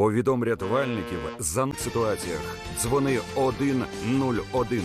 Повідом рятувальників за ситуаціях. Дзвони 101.